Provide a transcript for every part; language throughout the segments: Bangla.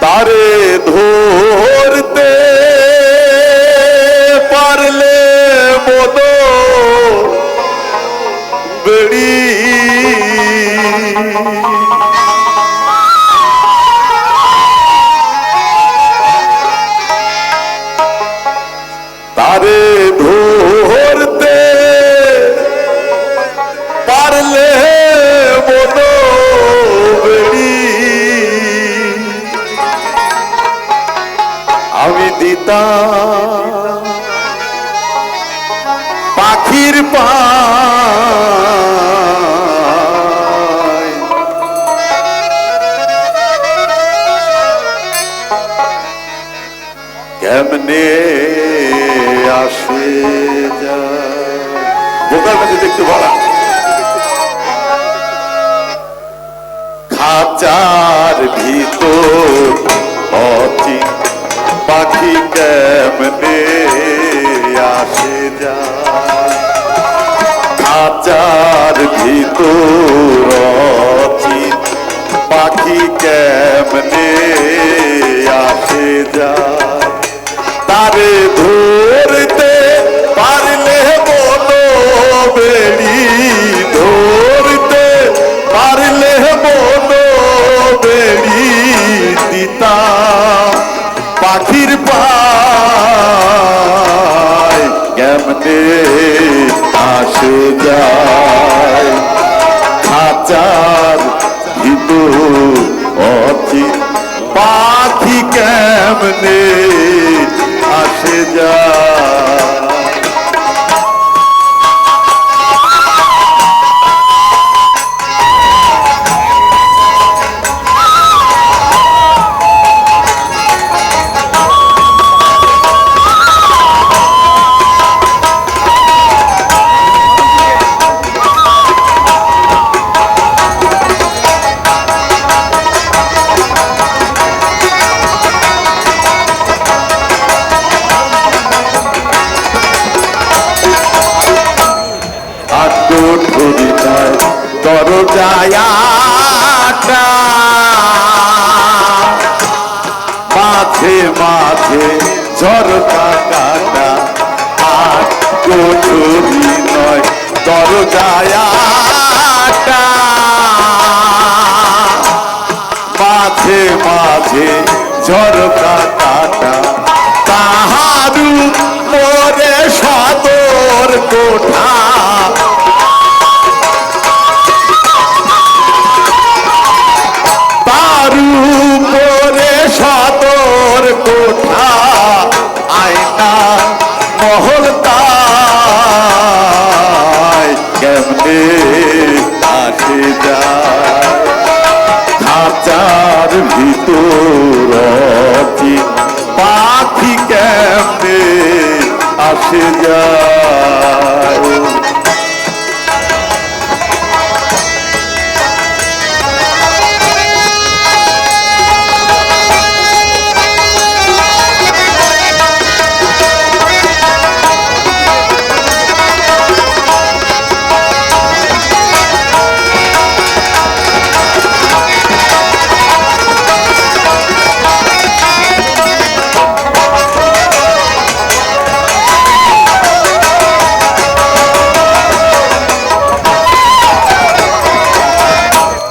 তারে ধরতে দিতাম পাখির পায়। কেমনে আসে বোকার কাছে দেখতে বলা। খাঁচার ভিতর অচিন পাখি কেমনে আসে যায়? খাঁচার ভিতর পাখি কেমনে আসে যা তারে ধরতে কেমনে আসে যায়। খাঁচার অচিন পাখি কেমনে আসে যায়? আটা মাঝে মাঝে ঝরকা কাটা, আর কোঠরি নয় দরজায় আটা মাঝে মাঝে ঝরকা কাটা, তাহারু মোরে সদর কোঠা। আসে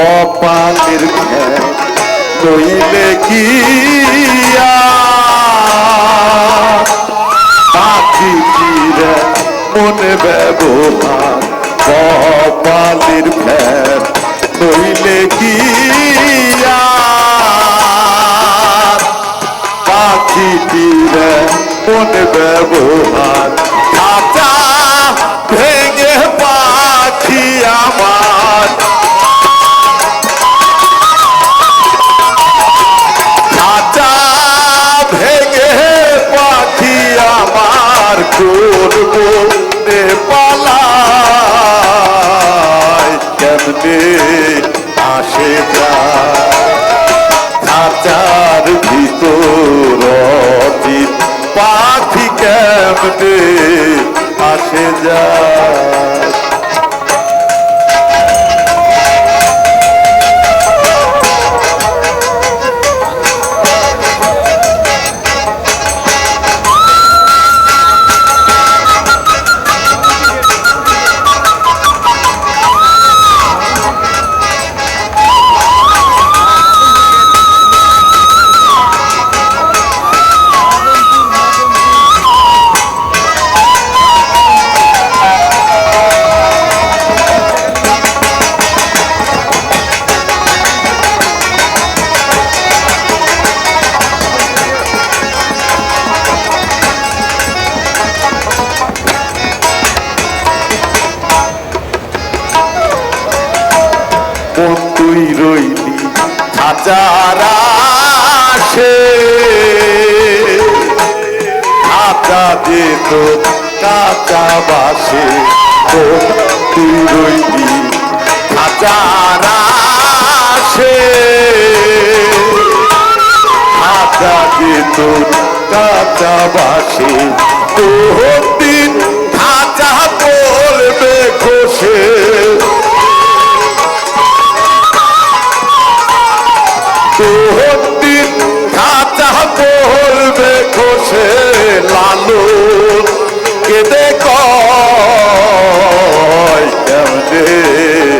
কপালের কইলে কি পাখি চিরে মনে ব্যবহার কপালের ভ্যান কইলে কি পাখি চিরে মনে ব্যবহার, খাঁচা করব পালায় কেমনে আসে খাঁচার ভিতর পাখি কেমনে আসে যায়। খাচারা সে কাঁচা যেত কাঁচা বাসে তুই রইলি খাচারা সে কাঁচা যেত কাঁচা বাসে তোর তোর দিন খাঁচা বলবে খোসে লালু কেদে কেমনে